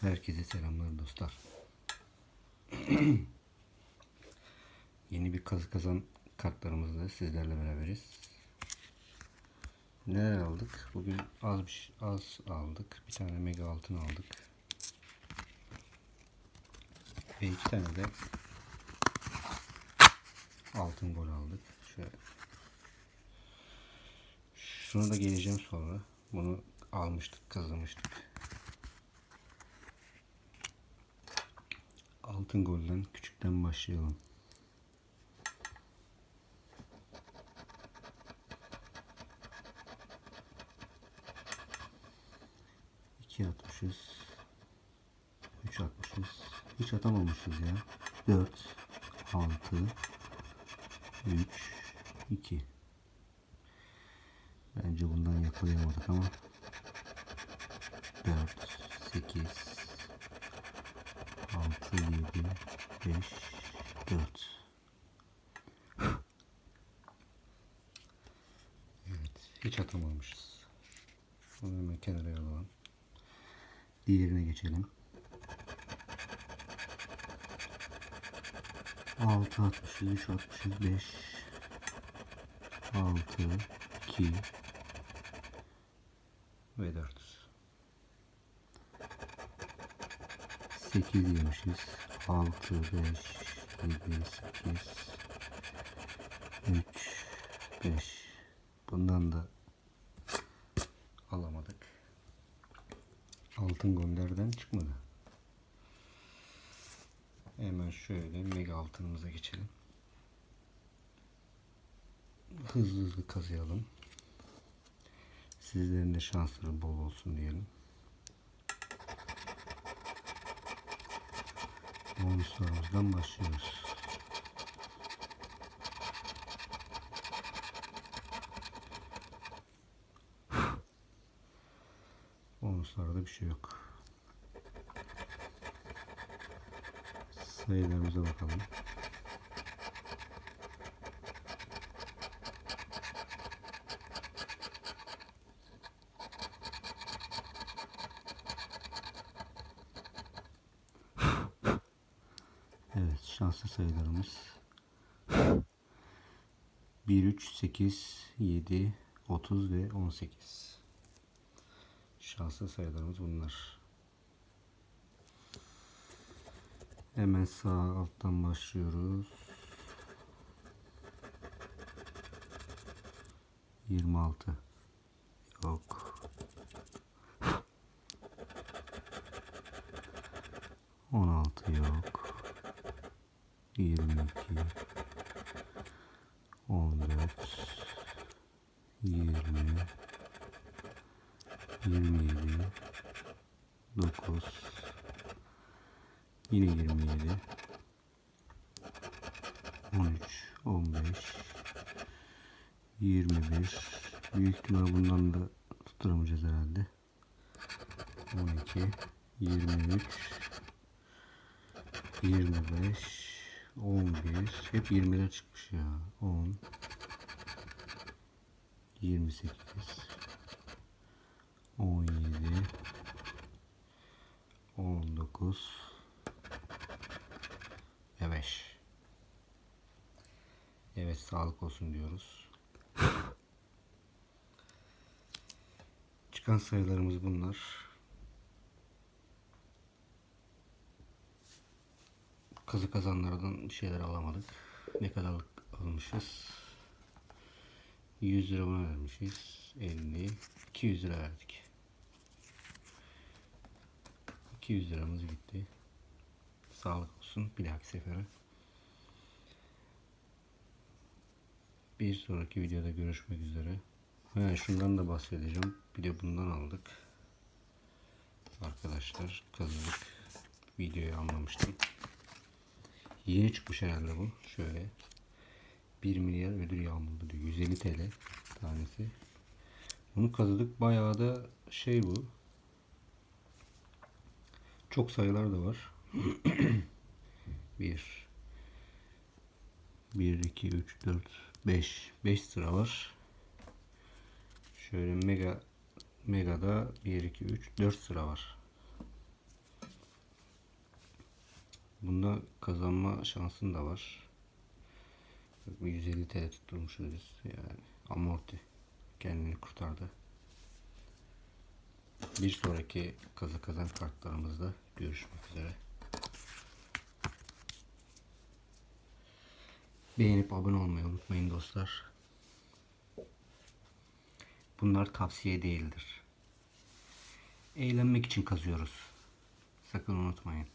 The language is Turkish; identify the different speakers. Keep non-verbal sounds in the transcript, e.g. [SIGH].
Speaker 1: Herkese selamlar dostlar. [CLEARS THROAT] Yeni bir kazı kazan kartlarımızla sizlerle beraberiz. Neler aldık? Bugün az bir az aldık. Bir tane mega altın aldık. Ve iki tane de altın gol aldık. Şöyle. Şunu da geleceğim sonra. Bunu almıştık, kazanmıştık. Altın golden küçükten başlayalım. İki atmışız. Üç atmışız. Hiç atamamışız ya. Dört, altı, üç, iki. Bence bundan yakalayamadık ama. Dört, sekiz, 6, 7, 5, 4. Evet, hiç atamamışız. Bunu hemen kenara alalım. Diğerine geçelim. 6 atmışız, 3 atmışız, 5, 6, 2 ve 4. 8 yemişiz. 6, 5, 7, 8, 3, 5. Bundan da alamadık. Altın gollerden çıkmadı. Hemen şöyle mega altınımıza geçelim. Hızlı hızlı kazıyalım. Sizlerin de şansları bol olsun diyelim. Bonuslarımızdan başlıyoruz. Bonuslarda bir şey yok. Sayılarımıza bakalım. Evet şanslı sayılarımız 1, 3, 8, 7, 30 ve 18. Şanslı sayılarımız bunlar. Hemen sağ alttan başlıyoruz. 26 yok. 16 yok. 22 14 20 27 9 yine 27 13 15 21 büyük ihtimal bundan da tutturamayacağız herhalde 12 23 25 11 hep 20'ler çıkmış ya. 10 28 17 19 ve 5 Evet sağlık olsun diyoruz. Çıkan sayılarımız bunlar. Kazı kazanlardan şeyler alamadık. Ne kadarlık almışız? 100 lira buna vermişiz. 50, 200 lira verdik. 200 liramız gitti. Sağlık olsun bir dahaki sefere. Bir sonraki videoda görüşmek üzere. He, şundan da bahsedeceğim. Bir de bundan aldık. Arkadaşlar kazılık videoyu anlamıştım. Yeni çıkmış herhalde bu. Şöyle. 1 milyar ödül yağmurlu diyor. 150 TL tanesi. Bunu kazıdık. Bayağı da şey bu. Çok sayılar da var. 1 1 2 3 4 5 5 sıra var. Şöyle mega megada 1 2 3 4 sıra var. Bunda kazanma şansın da var. Bak, bir 150 TL tutturmuşuz. Yani amorti kendini kurtardı. Bir sonraki kazı kazan kartlarımızda görüşmek üzere. Beğenip abone olmayı unutmayın dostlar. Bunlar tavsiye değildir. Eğlenmek için kazıyoruz. Sakın unutmayın.